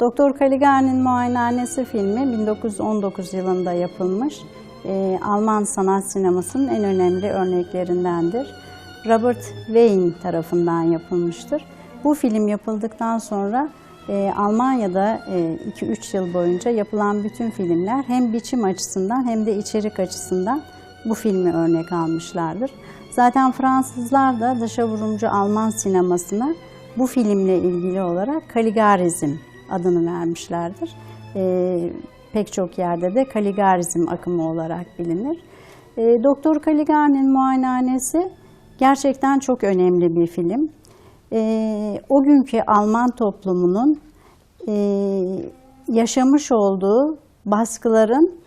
Doktor Caligari'nin Muayenehanesi filmi 1919 yılında yapılmış. Ee, Alman sanat sinemasının en önemli örneklerindendir. Robert Wayne tarafından yapılmıştır. Bu film yapıldıktan sonra e, Almanya'da 2-3 yıl boyunca yapılan bütün filmler hem biçim açısından hem de içerik açısından bu filmi örnek almışlardır. Zaten Fransızlar da dışa vurumcu Alman sinemasına bu filmle ilgili olarak Kaligarizm adını vermişlerdir. Ee, pek çok yerde de Kaligarizm akımı olarak bilinir. Ee, Doktor Caligari'nin muayenehanesi gerçekten çok önemli bir film. Ee, o günkü Alman toplumunun e, yaşamış olduğu baskıların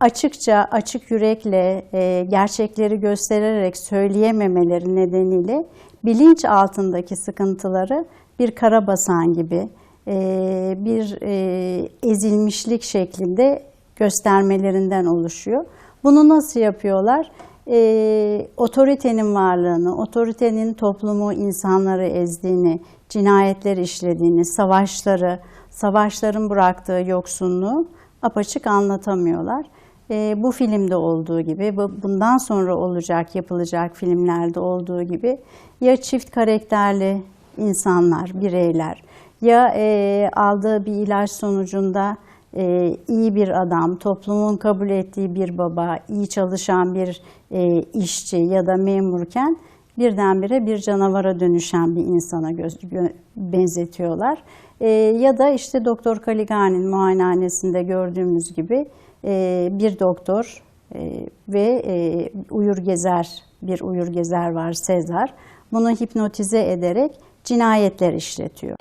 açıkça, açık yürekle, e, gerçekleri göstererek söyleyememeleri nedeniyle bilinç altındaki sıkıntıları bir karabasan gibi, e, bir e, ezilmişlik şeklinde göstermelerinden oluşuyor. Bunu nasıl yapıyorlar? E, otoritenin varlığını, otoritenin toplumu, insanları ezdiğini, cinayetler işlediğini, savaşları, savaşların bıraktığı yoksunluğu apaçık anlatamıyorlar. E, bu filmde olduğu gibi, bu- bundan sonra olacak, yapılacak filmlerde olduğu gibi ya çift karakterli insanlar, bireyler ya e, aldığı bir ilaç sonucunda e, iyi bir adam, toplumun kabul ettiği bir baba, iyi çalışan bir e, işçi ya da memurken birdenbire bir canavara dönüşen bir insana göz, gö- benzetiyorlar. E, ya da işte Doktor Caligari'nin muayenehanesinde gördüğümüz gibi e, bir doktor e, ve e, uyur gezer, bir uyur gezer var Sezar. Bunu hipnotize ederek cinayetler işletiyor.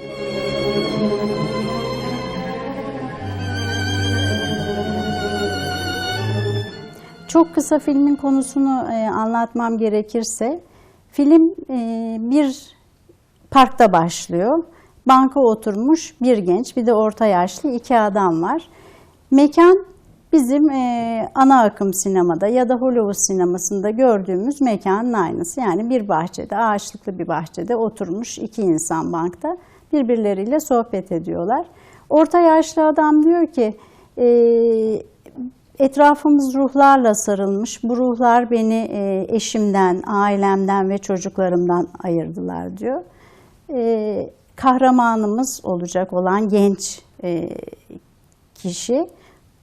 Çok kısa filmin konusunu e, anlatmam gerekirse, film e, bir parkta başlıyor. Banka oturmuş bir genç, bir de orta yaşlı iki adam var. Mekan bizim e, ana akım sinemada ya da Hollywood sinemasında gördüğümüz mekanın aynısı. Yani bir bahçede, ağaçlıklı bir bahçede oturmuş iki insan bankta birbirleriyle sohbet ediyorlar. Orta yaşlı adam diyor ki, e, Etrafımız ruhlarla sarılmış. Bu ruhlar beni e, eşimden, ailemden ve çocuklarımdan ayırdılar diyor. E, kahramanımız olacak olan genç e, kişi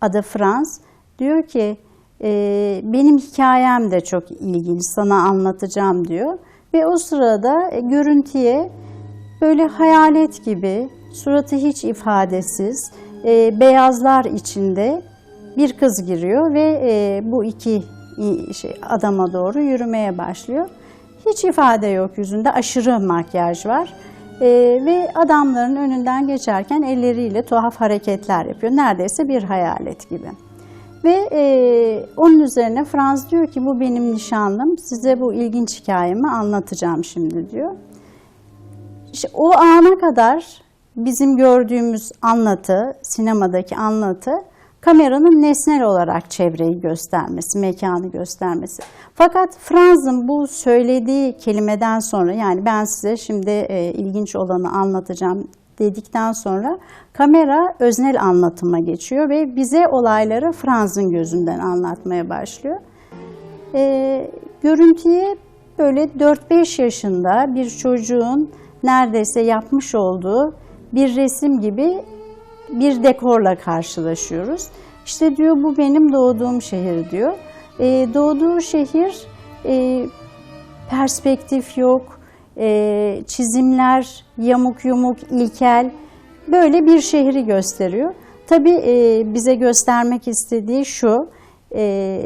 adı Frans diyor ki e, benim hikayem de çok ilginç sana anlatacağım diyor. Ve o sırada e, görüntüye böyle hayalet gibi suratı hiç ifadesiz e, beyazlar içinde bir kız giriyor ve e, bu iki şey, adama doğru yürümeye başlıyor. Hiç ifade yok yüzünde, aşırı makyaj var. E, ve adamların önünden geçerken elleriyle tuhaf hareketler yapıyor. Neredeyse bir hayalet gibi. Ve e, onun üzerine Franz diyor ki bu benim nişanlım, size bu ilginç hikayemi anlatacağım şimdi diyor. İşte o ana kadar bizim gördüğümüz anlatı, sinemadaki anlatı kameranın nesnel olarak çevreyi göstermesi, mekanı göstermesi. Fakat Franz'ın bu söylediği kelimeden sonra yani ben size şimdi e, ilginç olanı anlatacağım dedikten sonra kamera öznel anlatıma geçiyor ve bize olayları Franz'ın gözünden anlatmaya başlıyor. E, görüntüye böyle 4-5 yaşında bir çocuğun neredeyse yapmış olduğu bir resim gibi bir dekorla karşılaşıyoruz. İşte diyor bu benim doğduğum şehir diyor. E, doğduğu şehir e, perspektif yok, e, çizimler yamuk yumuk, ilkel böyle bir şehri gösteriyor. Tabii e, bize göstermek istediği şu, e,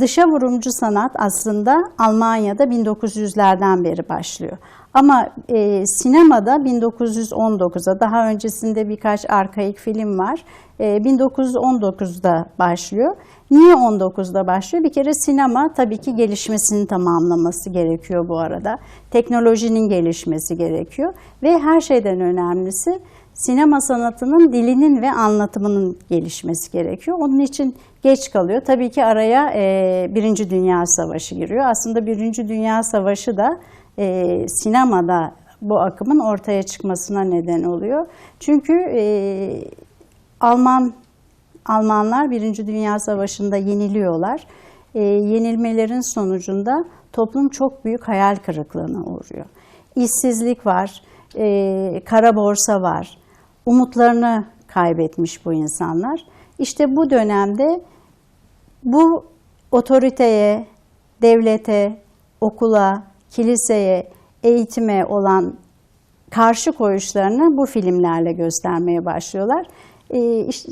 dışa vurumcu sanat aslında Almanya'da 1900'lerden beri başlıyor. Ama e, sinemada 1919'da, daha öncesinde birkaç arkaik film var. E, 1919'da başlıyor. Niye 19'da başlıyor? Bir kere sinema tabii ki gelişmesini tamamlaması gerekiyor bu arada. Teknolojinin gelişmesi gerekiyor. Ve her şeyden önemlisi sinema sanatının dilinin ve anlatımının gelişmesi gerekiyor. Onun için geç kalıyor. Tabii ki araya e, Birinci Dünya Savaşı giriyor. Aslında Birinci Dünya Savaşı da e, sinemada bu akımın ortaya çıkmasına neden oluyor. Çünkü e, Alman Almanlar Birinci Dünya Savaşı'nda yeniliyorlar. E, yenilmelerin sonucunda toplum çok büyük hayal kırıklığına uğruyor. İşsizlik var, e, kara borsa var, umutlarını kaybetmiş bu insanlar. İşte bu dönemde bu otoriteye, devlete, okula, kiliseye, eğitime olan karşı koyuşlarını bu filmlerle göstermeye başlıyorlar. Ee,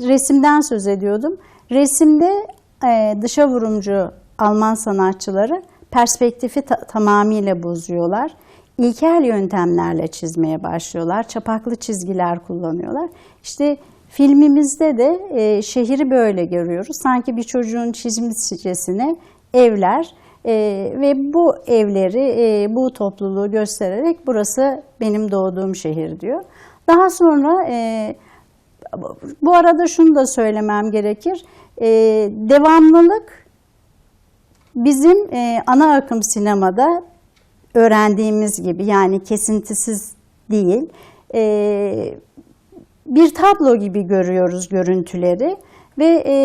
resimden söz ediyordum. Resimde e, dışa vurumcu Alman sanatçıları perspektifi ta- tamamıyla bozuyorlar. İlkel yöntemlerle çizmeye başlıyorlar. Çapaklı çizgiler kullanıyorlar. İşte filmimizde de e, şehri böyle görüyoruz. Sanki bir çocuğun çizmişçesine evler e, ve bu evleri, e, bu topluluğu göstererek burası benim doğduğum şehir diyor. Daha sonra e, bu arada şunu da söylemem gerekir. E, devamlılık bizim e, ana akım sinemada öğrendiğimiz gibi yani kesintisiz değil. E, bir tablo gibi görüyoruz görüntüleri ve e,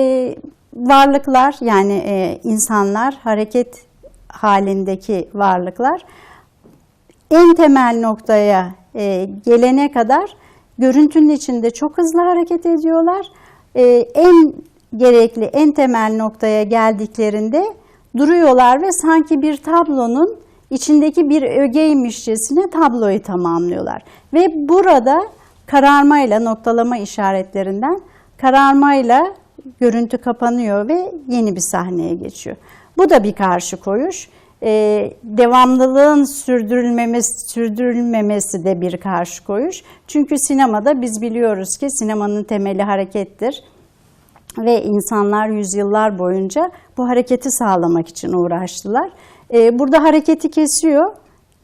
varlıklar yani e, insanlar hareket halindeki varlıklar en temel noktaya e, gelene kadar görüntünün içinde çok hızlı hareket ediyorlar. E, en gerekli, en temel noktaya geldiklerinde duruyorlar ve sanki bir tablonun içindeki bir ögeymişçesine tabloyu tamamlıyorlar. Ve burada kararmayla, noktalama işaretlerinden kararmayla görüntü kapanıyor ve yeni bir sahneye geçiyor. Bu da bir karşı koyuş. Ee, devamlılığın sürdürülmemesi, sürdürülmemesi de bir karşı koyuş. Çünkü sinemada biz biliyoruz ki sinemanın temeli harekettir ve insanlar yüzyıllar boyunca bu hareketi sağlamak için uğraştılar. Ee, burada hareketi kesiyor,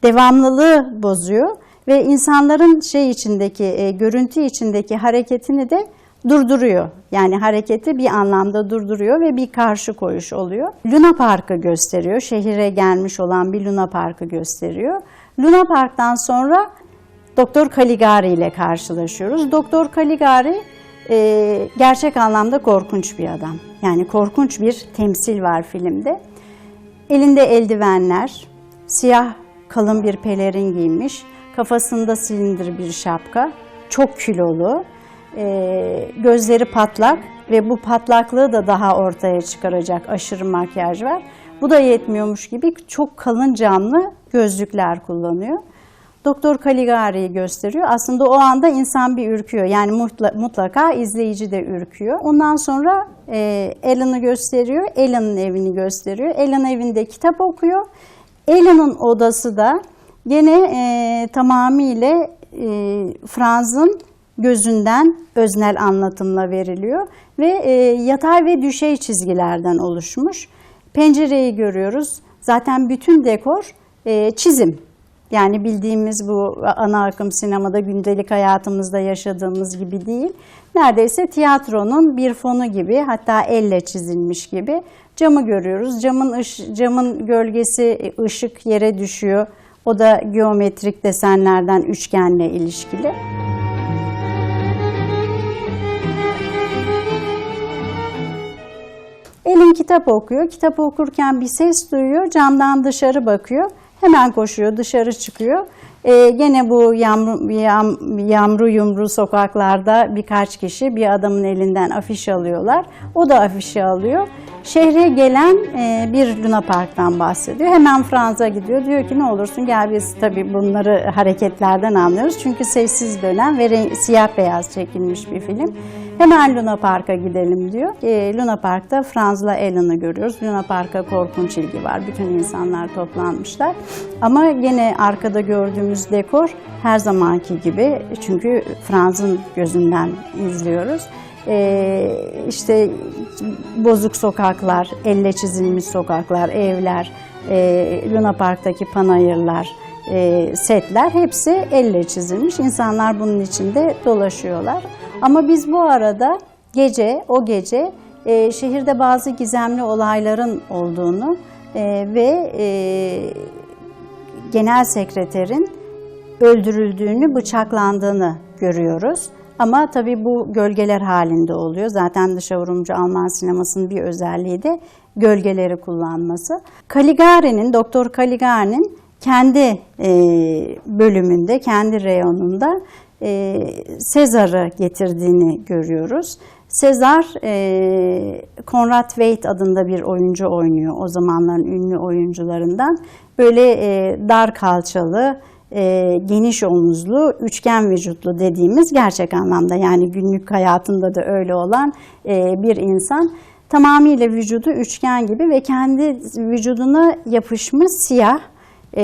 devamlılığı bozuyor ve insanların şey içindeki, e, görüntü içindeki hareketini de durduruyor. Yani hareketi bir anlamda durduruyor ve bir karşı koyuş oluyor. Luna Park'ı gösteriyor. Şehire gelmiş olan bir Luna Park'ı gösteriyor. Luna Park'tan sonra Doktor Caligari ile karşılaşıyoruz. Doktor Caligari e, gerçek anlamda korkunç bir adam. Yani korkunç bir temsil var filmde. Elinde eldivenler, siyah kalın bir pelerin giymiş, kafasında silindir bir şapka, çok kilolu, e, gözleri patlak ve bu patlaklığı da daha ortaya çıkaracak aşırı makyaj var. Bu da yetmiyormuş gibi çok kalın camlı gözlükler kullanıyor. Doktor Caligari'yi gösteriyor. Aslında o anda insan bir ürküyor. Yani mutla- mutlaka izleyici de ürküyor. Ondan sonra e, Alan'ı gösteriyor. Alan'ın evini gösteriyor. Alan evinde kitap okuyor. Alan'ın odası da gene e, tamamıyla e, Franz'ın gözünden öznel anlatımla veriliyor ve e, yatay ve düşey çizgilerden oluşmuş. Pencereyi görüyoruz. Zaten bütün dekor e, çizim. Yani bildiğimiz bu ana akım sinemada gündelik hayatımızda yaşadığımız gibi değil. Neredeyse tiyatronun bir fonu gibi hatta elle çizilmiş gibi camı görüyoruz. Camın ış- camın gölgesi ışık yere düşüyor. O da geometrik desenlerden üçgenle ilişkili. Elin kitap okuyor. Kitap okurken bir ses duyuyor. Camdan dışarı bakıyor. Hemen koşuyor, dışarı çıkıyor. Ee, gene bu yamru, yam, yamru yumru sokaklarda birkaç kişi bir adamın elinden afiş alıyorlar. O da afişi alıyor. Şehre gelen e, bir Luna Park'tan bahsediyor. Hemen Fransa gidiyor. Diyor ki ne olursun gel biz tabii bunları hareketlerden anlıyoruz. Çünkü sessiz dönem ve siyah beyaz çekilmiş bir film. Hemen Luna Park'a gidelim diyor. E, Luna Park'ta Franz'la Alan'ı görüyoruz. Luna Park'a korkunç ilgi var. Bütün insanlar toplanmışlar. Ama gene arkada gördüğümüz dekor her zamanki gibi. Çünkü Franz'ın gözünden izliyoruz. E, işte bozuk sokaklar, elle çizilmiş sokaklar, evler, e, Luna Park'taki panayırlar, e, setler hepsi elle çizilmiş. İnsanlar bunun içinde dolaşıyorlar. Ama biz bu arada gece, o gece e, şehirde bazı gizemli olayların olduğunu e, ve e, genel sekreterin öldürüldüğünü, bıçaklandığını görüyoruz. Ama tabii bu gölgeler halinde oluyor. Zaten dışa vurumcu Alman sinemasının bir özelliği de gölgeleri kullanması. Caligari'nin, Doktor Caligari'nin kendi e, bölümünde, kendi reyonunda e, Sezar'ı getirdiğini görüyoruz. Sezar, e, Conrad Veidt adında bir oyuncu oynuyor. O zamanların ünlü oyuncularından. Böyle e, dar kalçalı, e, geniş omuzlu, üçgen vücutlu dediğimiz gerçek anlamda yani günlük hayatında da öyle olan e, bir insan. Tamamıyla vücudu üçgen gibi ve kendi vücuduna yapışmış siyah e,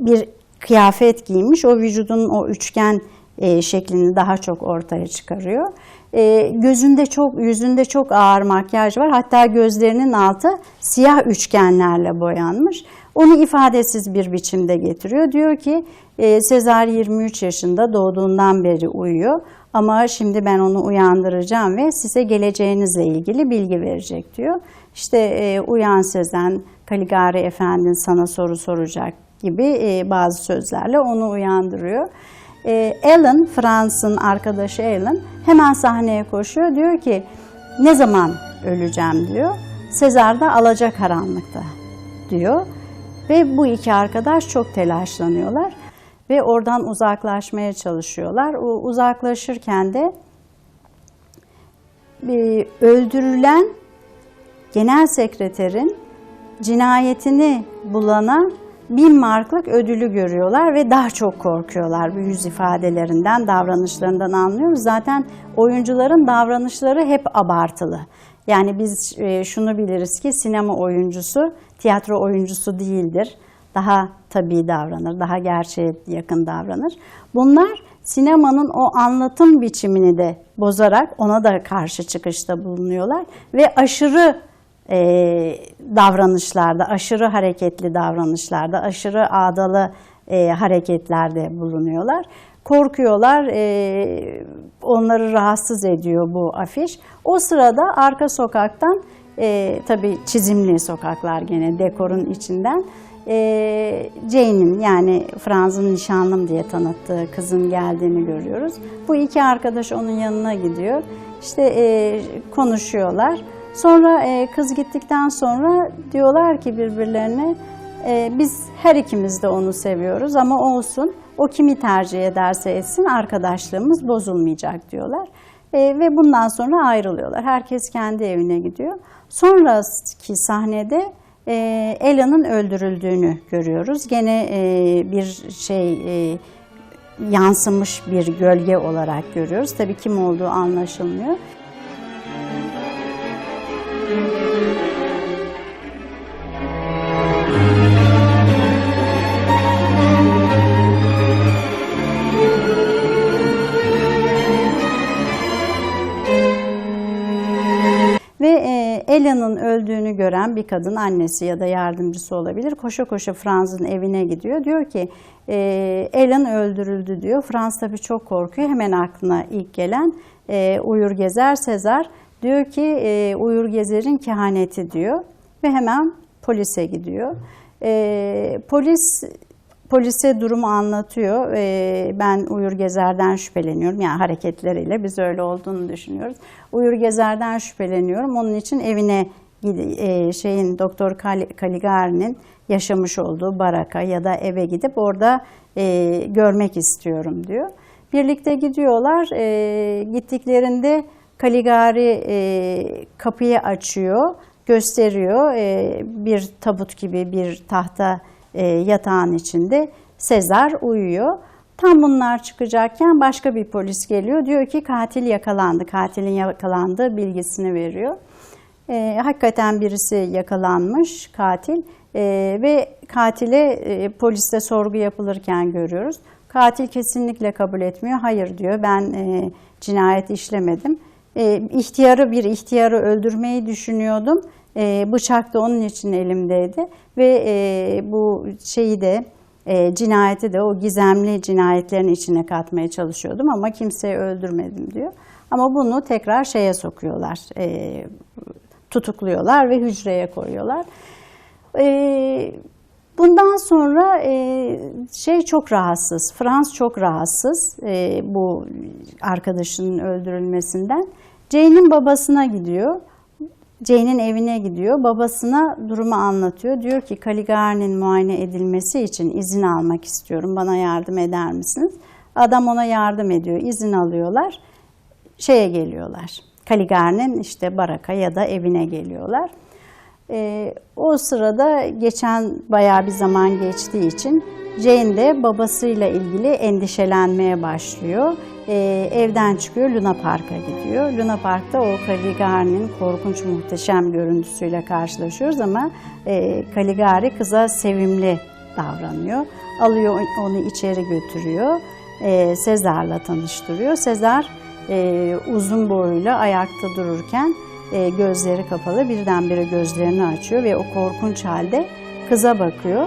bir kıyafet giymiş. O vücudun o üçgen e, şeklini daha çok ortaya çıkarıyor. E, gözünde çok, yüzünde çok ağır makyaj var. Hatta gözlerinin altı siyah üçgenlerle boyanmış. Onu ifadesiz bir biçimde getiriyor. Diyor ki e, Sezar 23 yaşında doğduğundan beri uyuyor. Ama şimdi ben onu uyandıracağım ve size geleceğinizle ilgili bilgi verecek diyor. İşte e, uyan Sezen, Caligari Efendin sana soru soracak gibi e, bazı sözlerle onu uyandırıyor. E, Alan, Frans'ın arkadaşı Alan hemen sahneye koşuyor. Diyor ki ne zaman öleceğim diyor. Sezar da alacakaranlıkta diyor. Ve bu iki arkadaş çok telaşlanıyorlar ve oradan uzaklaşmaya çalışıyorlar. O uzaklaşırken de e, öldürülen genel sekreterin cinayetini bulana bin marklık ödülü görüyorlar ve daha çok korkuyorlar. Bu yüz ifadelerinden, davranışlarından anlıyoruz. Zaten oyuncuların davranışları hep abartılı. Yani biz e, şunu biliriz ki sinema oyuncusu tiyatro oyuncusu değildir. Daha tabii davranır, daha gerçeğe yakın davranır. Bunlar sinemanın o anlatım biçimini de bozarak ona da karşı çıkışta bulunuyorlar ve aşırı e, davranışlarda, aşırı hareketli davranışlarda, aşırı ağdalı e, hareketlerde bulunuyorlar. Korkuyorlar, e, onları rahatsız ediyor bu afiş. O sırada arka sokaktan, e, tabii çizimli sokaklar gene dekorun içinden, e, Jane'in yani Franz'ın nişanlım diye tanıttığı kızın geldiğini görüyoruz. Bu iki arkadaş onun yanına gidiyor. İşte e, konuşuyorlar. Sonra e, kız gittikten sonra diyorlar ki birbirlerine e, biz her ikimiz de onu seviyoruz ama olsun o kimi tercih ederse etsin arkadaşlığımız bozulmayacak diyorlar. E, ve bundan sonra ayrılıyorlar. Herkes kendi evine gidiyor. Sonraki sahnede e, Ela'nın öldürüldüğünü görüyoruz. Gene e, bir şey e, yansımış bir gölge olarak görüyoruz. Tabii kim olduğu anlaşılmıyor. E, Ela'nın öldüğünü gören bir kadın annesi ya da yardımcısı olabilir. Koşa koşa Franz'ın evine gidiyor. Diyor ki e, öldürüldü diyor. Franz tabii çok korkuyor. Hemen aklına ilk gelen e, Uyur Gezer Sezar. Diyor ki e, Uyur Gezer'in kehaneti diyor. Ve hemen polise gidiyor. Polis polise durumu anlatıyor. Ee, ben Uyur Gezer'den şüpheleniyorum. Yani hareketleriyle biz öyle olduğunu düşünüyoruz. Uyur Gezer'den şüpheleniyorum. Onun için evine e, şeyin Doktor Caligari'nin yaşamış olduğu baraka ya da eve gidip orada e, görmek istiyorum diyor. Birlikte gidiyorlar. E, gittiklerinde Caligari kapıyı açıyor, gösteriyor. bir tabut gibi bir tahta e, yatağın içinde Sezar uyuyor. Tam bunlar çıkacakken başka bir polis geliyor. Diyor ki katil yakalandı. Katilin yakalandığı bilgisini veriyor. E, hakikaten birisi yakalanmış katil e, ve katile e, poliste sorgu yapılırken görüyoruz. Katil kesinlikle kabul etmiyor. Hayır diyor ben e, cinayet işlemedim. E, ihtiyarı bir ihtiyarı öldürmeyi düşünüyordum. E, bıçak da onun için elimdeydi ve e, bu şeyi de e, cinayeti de o gizemli cinayetlerin içine katmaya çalışıyordum ama kimseyi öldürmedim diyor. Ama bunu tekrar şeye sokuyorlar, e, tutukluyorlar ve hücreye koyuyorlar. E, Bundan sonra e, şey çok rahatsız, Frans çok rahatsız e, bu arkadaşının öldürülmesinden. Jane'in babasına gidiyor. Jane'in evine gidiyor. Babasına durumu anlatıyor. Diyor ki Caligari'nin muayene edilmesi için izin almak istiyorum. Bana yardım eder misiniz? Adam ona yardım ediyor. İzin alıyorlar. Şeye geliyorlar. Caligari'nin işte baraka ya da evine geliyorlar. Ee, o sırada geçen bayağı bir zaman geçtiği için Jane de babasıyla ilgili endişelenmeye başlıyor. Ee, evden çıkıyor, Luna Park'a gidiyor. Luna Park'ta o Caligari'nin korkunç muhteşem görüntüsüyle karşılaşıyoruz ama e, Caligari kıza sevimli davranıyor. Alıyor onu içeri götürüyor. E, Sezar'la tanıştırıyor. Sezar e, uzun boyuyla ayakta dururken e, gözleri kapalı birdenbire gözlerini açıyor ve o korkunç halde kıza bakıyor.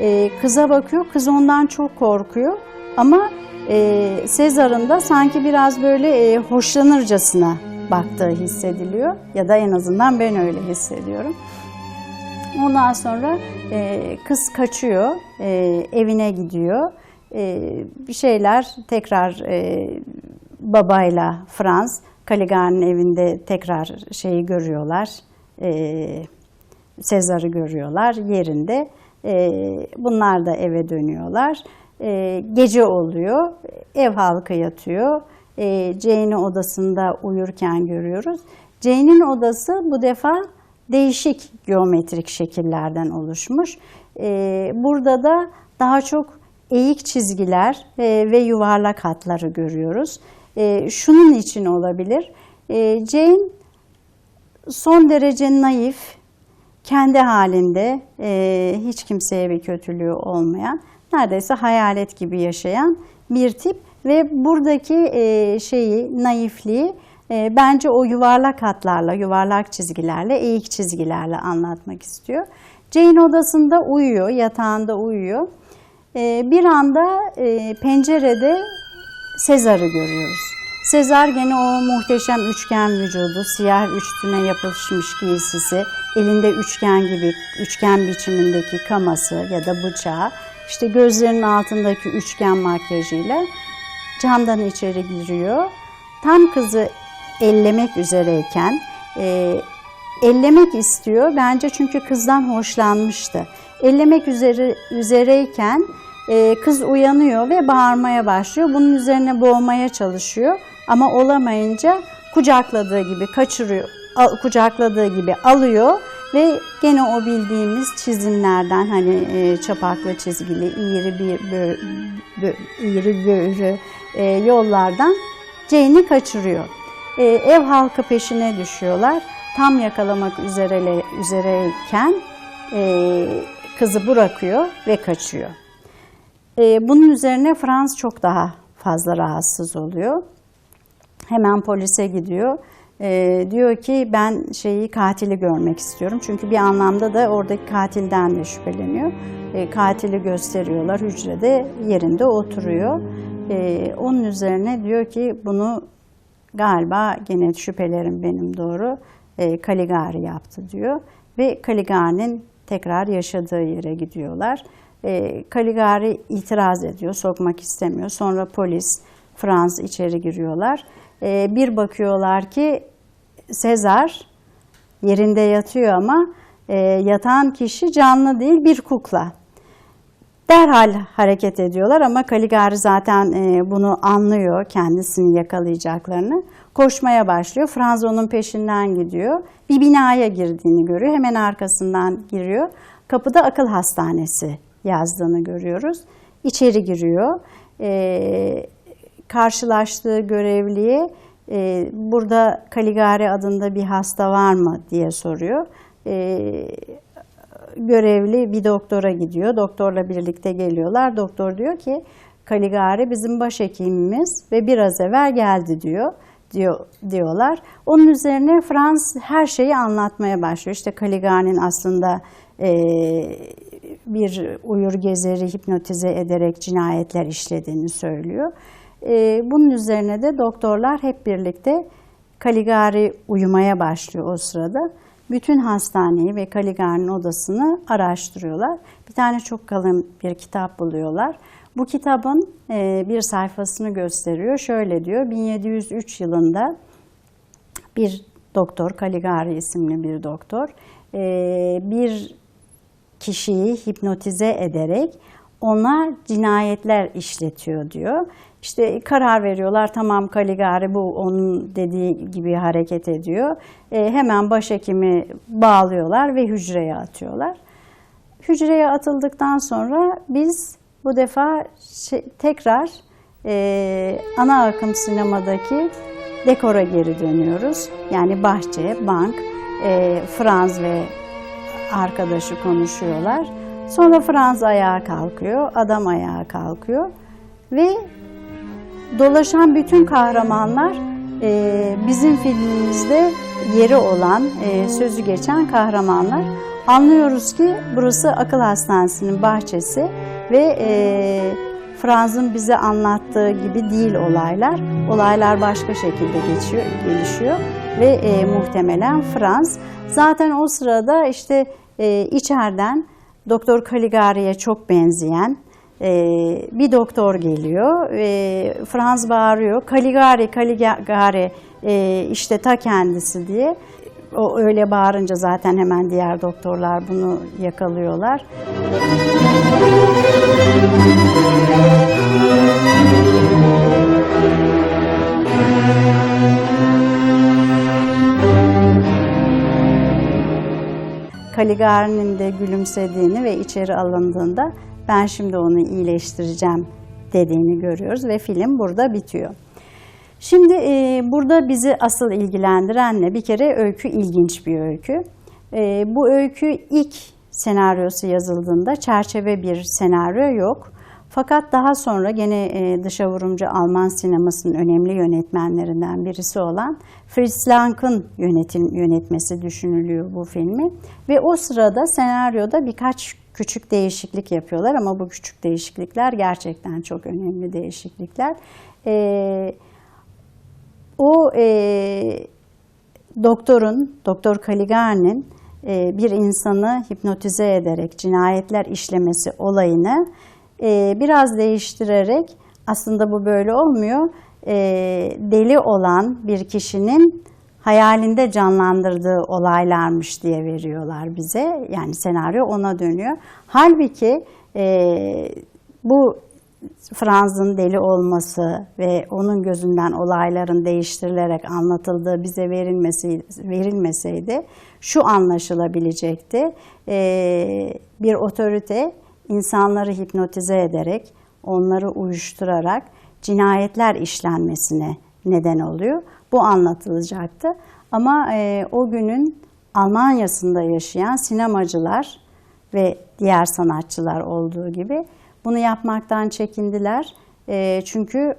E, kıza bakıyor, kız ondan çok korkuyor ama e, Sezar'ın da sanki biraz böyle e, hoşlanırcasına baktığı hissediliyor ya da en azından ben öyle hissediyorum. Ondan sonra e, kız kaçıyor, e, evine gidiyor. E, bir şeyler tekrar e, babayla Frans Caligari'nin evinde tekrar şeyi görüyorlar. E, Sezar'ı görüyorlar yerinde. E, bunlar da eve dönüyorlar. E, gece oluyor. Ev halkı yatıyor. E, Jane'i odasında uyurken görüyoruz. Jane'in odası bu defa değişik geometrik şekillerden oluşmuş. E, burada da daha çok eğik çizgiler e, ve yuvarlak hatları görüyoruz. E, şunun için olabilir. E, Jane son derece naif, kendi halinde, e, hiç kimseye bir kötülüğü olmayan, neredeyse hayalet gibi yaşayan bir tip ve buradaki e, şeyi, naifliği e, bence o yuvarlak hatlarla, yuvarlak çizgilerle, eğik çizgilerle anlatmak istiyor. Jane odasında uyuyor, yatağında uyuyor. E, bir anda e, pencerede Sezar'ı görüyoruz. Sezar gene o muhteşem üçgen vücudu, siyah üstüne yapışmış giysisi, elinde üçgen gibi, üçgen biçimindeki kaması ya da bıçağı, işte gözlerinin altındaki üçgen makyajıyla camdan içeri giriyor. Tam kızı ellemek üzereyken, e, ellemek istiyor bence çünkü kızdan hoşlanmıştı. Ellemek üzere, üzereyken e, kız uyanıyor ve bağırmaya başlıyor. Bunun üzerine boğmaya çalışıyor ama olamayınca kucakladığı gibi kaçırıyor, kucakladığı gibi alıyor ve gene o bildiğimiz çizimlerden hani e, çapaklı çizgili, eğri bir bö, bö, eğri böğrü e, yollardan Jane'i kaçırıyor. E, ev halkı peşine düşüyorlar. Tam yakalamak üzere üzereyken e, kızı bırakıyor ve kaçıyor. E, bunun üzerine Frans çok daha fazla rahatsız oluyor. Hemen polise gidiyor. E, diyor ki ben şeyi katili görmek istiyorum. Çünkü bir anlamda da oradaki katilden de şüpheleniyor. E, katili gösteriyorlar hücrede yerinde oturuyor. E, onun üzerine diyor ki bunu galiba gene şüphelerim benim doğru. E, Caligari yaptı diyor ve Caligari'nin tekrar yaşadığı yere gidiyorlar. E, Caligari itiraz ediyor, sokmak istemiyor. Sonra polis, Frans içeri giriyorlar. E, bir bakıyorlar ki Sezar yerinde yatıyor ama e, yatan kişi canlı değil bir kukla. Derhal hareket ediyorlar ama Caligari zaten e, bunu anlıyor kendisini yakalayacaklarını. Koşmaya başlıyor. Franz onun peşinden gidiyor. Bir binaya girdiğini görüyor. Hemen arkasından giriyor. Kapıda akıl hastanesi yazdığını görüyoruz. İçeri giriyor. E, karşılaştığı görevliye e, burada Caligari adında bir hasta var mı diye soruyor. E, görevli bir doktora gidiyor. Doktorla birlikte geliyorlar. Doktor diyor ki Caligari bizim başhekimimiz ve biraz evvel geldi diyor diyor diyorlar. Onun üzerine Frans her şeyi anlatmaya başlıyor. İşte Caligari'nin aslında e, bir uyur gezeri hipnotize ederek cinayetler işlediğini söylüyor. E, bunun üzerine de doktorlar hep birlikte Caligari uyumaya başlıyor o sırada. bütün hastaneyi ve Caligari'nin odasını araştırıyorlar. Bir tane çok kalın bir kitap buluyorlar. Bu kitabın e, bir sayfasını gösteriyor. Şöyle diyor, 1703 yılında bir doktor, Caligari isimli bir doktor, e, bir kişiyi hipnotize ederek ona cinayetler işletiyor diyor. İşte karar veriyorlar tamam Caligari bu onun dediği gibi hareket ediyor. E, hemen başhekimi bağlıyorlar ve hücreye atıyorlar. Hücreye atıldıktan sonra biz bu defa şey- tekrar e, ana akım sinemadaki dekora geri dönüyoruz. Yani bahçe, bank, e, Franz ve arkadaşı konuşuyorlar. Sonra Franz ayağa kalkıyor, adam ayağa kalkıyor ve dolaşan bütün kahramanlar e, bizim filmimizde yeri olan, e, sözü geçen kahramanlar. Anlıyoruz ki burası akıl hastanesinin bahçesi ve e, Franz'ın bize anlattığı gibi değil olaylar. Olaylar başka şekilde geçiyor, gelişiyor ve e, muhtemelen Franz zaten o sırada işte e, içeriden Doktor Caligari'ye çok benzeyen e, bir doktor geliyor. E, Franz bağırıyor. Caligari, Caligari e, işte ta kendisi diye. O öyle bağırınca zaten hemen diğer doktorlar bunu yakalıyorlar. Caligari'nin de gülümsediğini ve içeri alındığında ben şimdi onu iyileştireceğim dediğini görüyoruz ve film burada bitiyor. Şimdi e, burada bizi asıl ilgilendiren ne? Bir kere öykü ilginç bir öykü. E, bu öykü ilk senaryosu yazıldığında çerçeve bir senaryo yok. Fakat daha sonra gene e, dışa vurumcu Alman sinemasının önemli yönetmenlerinden birisi olan Fritz Lang'ın yönetim, yönetmesi düşünülüyor bu filmi. Ve o sırada senaryoda birkaç küçük değişiklik yapıyorlar ama bu küçük değişiklikler gerçekten çok önemli değişiklikler. E, o e, doktorun, Doktor Caligari'nin e, bir insanı hipnotize ederek cinayetler işlemesi olayını e, biraz değiştirerek aslında bu böyle olmuyor. E, deli olan bir kişinin hayalinde canlandırdığı olaylarmış diye veriyorlar bize. Yani senaryo ona dönüyor. Halbuki e, bu Franz'ın deli olması ve onun gözünden olayların değiştirilerek anlatıldığı bize verilmesi, verilmeseydi şu anlaşılabilecekti. Ee, bir otorite insanları hipnotize ederek, onları uyuşturarak cinayetler işlenmesine neden oluyor. Bu anlatılacaktı. Ama e, o günün Almanya'sında yaşayan sinemacılar ve diğer sanatçılar olduğu gibi bunu yapmaktan çekindiler. E, çünkü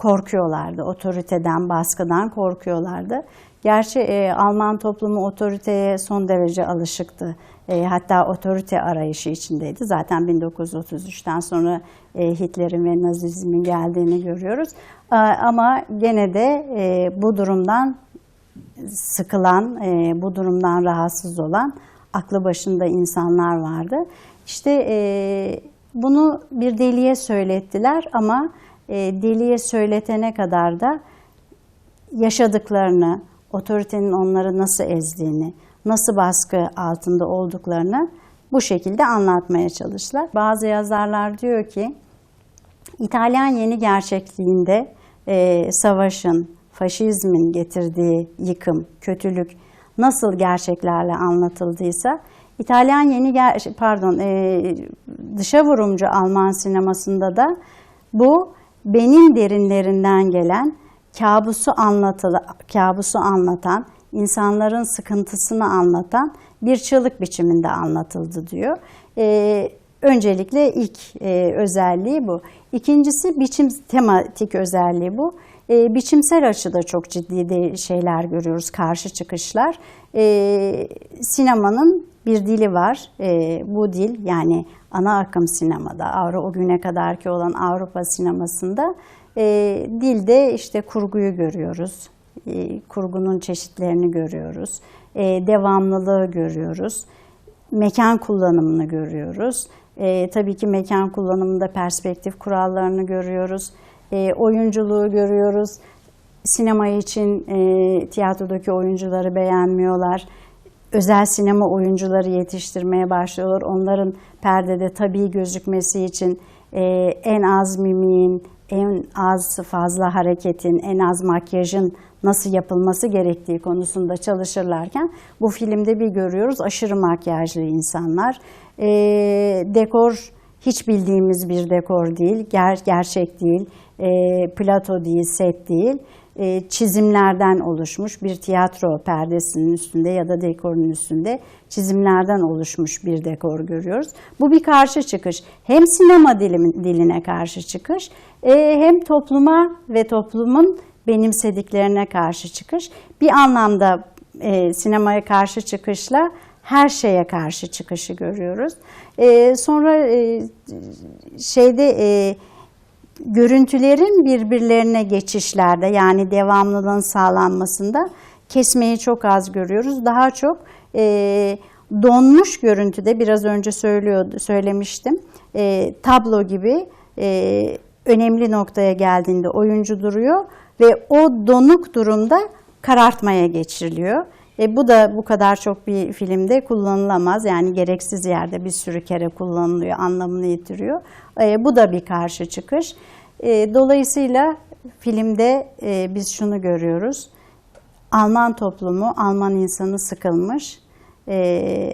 korkuyorlardı. Otoriteden, baskıdan korkuyorlardı. Gerçi e, Alman toplumu otoriteye son derece alışıktı. E, hatta otorite arayışı içindeydi. Zaten 1933'ten sonra e, Hitler'in ve Nazizmin geldiğini görüyoruz. E, ama gene de e, bu durumdan sıkılan, e, bu durumdan rahatsız olan aklı başında insanlar vardı. İşte e, bunu bir deliye söylettiler ama e, deliye söyletene kadar da yaşadıklarını, otoritenin onları nasıl ezdiğini, nasıl baskı altında olduklarını bu şekilde anlatmaya çalıştılar. Bazı yazarlar diyor ki, İtalyan yeni gerçekliğinde e, savaşın, faşizmin getirdiği yıkım, kötülük nasıl gerçeklerle anlatıldıysa, İtalyan yeni ger pardon e, dışa vurumcu Alman sinemasında da bu benim derinlerinden gelen kabusu anlatılı kabusu anlatan, insanların sıkıntısını anlatan bir çığlık biçiminde anlatıldı diyor. E, öncelikle ilk e, özelliği bu. İkincisi biçim tematik özelliği bu. E, biçimsel açıda çok ciddi de şeyler görüyoruz, karşı çıkışlar. E, sinemanın bir dili var. E, bu dil yani ana akım sinemada, Avrupa o güne kadarki olan Avrupa sinemasında e, dilde işte kurguyu görüyoruz. E, kurgunun çeşitlerini görüyoruz. e, devamlılığı görüyoruz. Mekan kullanımını görüyoruz. E, tabii ki mekan kullanımında perspektif kurallarını görüyoruz. E, oyunculuğu görüyoruz. Sinema için e, tiyatrodaki oyuncuları beğenmiyorlar. Özel sinema oyuncuları yetiştirmeye başlıyorlar. Onların perdede tabii gözükmesi için e, en az mimiğin, en az fazla hareketin, en az makyajın nasıl yapılması gerektiği konusunda çalışırlarken bu filmde bir görüyoruz aşırı makyajlı insanlar. E, dekor hiç bildiğimiz bir dekor değil, ger gerçek değil, e, plato değil, set değil. E, çizimlerden oluşmuş bir tiyatro perdesinin üstünde ya da dekorun üstünde çizimlerden oluşmuş bir dekor görüyoruz. Bu bir karşı çıkış. Hem sinema diline karşı çıkış, e, hem topluma ve toplumun benimsediklerine karşı çıkış. Bir anlamda e, sinemaya karşı çıkışla her şeye karşı çıkışı görüyoruz. E, sonra e, şeyde e, görüntülerin birbirlerine geçişlerde yani devamlılığın sağlanmasında kesmeyi çok az görüyoruz. Daha çok e, donmuş görüntüde biraz önce söylüyordu, söylemiştim. E, tablo gibi e, önemli noktaya geldiğinde oyuncu duruyor ve o donuk durumda karartmaya geçiriliyor. E, bu da bu kadar çok bir filmde kullanılamaz. Yani gereksiz yerde bir sürü kere kullanılıyor, anlamını yitiriyor. E, bu da bir karşı çıkış. E, dolayısıyla filmde e, biz şunu görüyoruz. Alman toplumu, Alman insanı sıkılmış. E,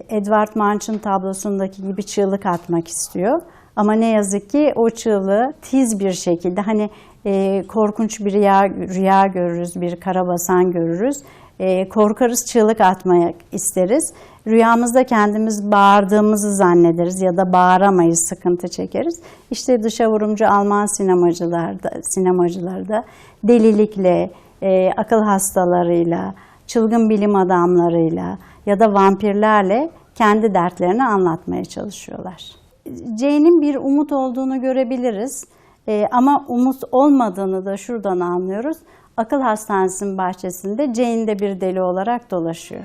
Edvard Munch'ın tablosundaki gibi çığlık atmak istiyor. Ama ne yazık ki o çığlığı tiz bir şekilde hani e, korkunç bir rüya, rüya görürüz, bir karabasan görürüz. E, korkarız çığlık atmaya isteriz. Rüyamızda kendimiz bağırdığımızı zannederiz ya da bağıramayız, sıkıntı çekeriz. İşte dışa vurumcu Alman sinemacılarda, sinemacılarda delilikle, e, akıl hastalarıyla, çılgın bilim adamlarıyla ya da vampirlerle kendi dertlerini anlatmaya çalışıyorlar. Jane'in bir umut olduğunu görebiliriz. E, ama umut olmadığını da şuradan anlıyoruz. Akıl hastanesinin bahçesinde Jane bir deli olarak dolaşıyor.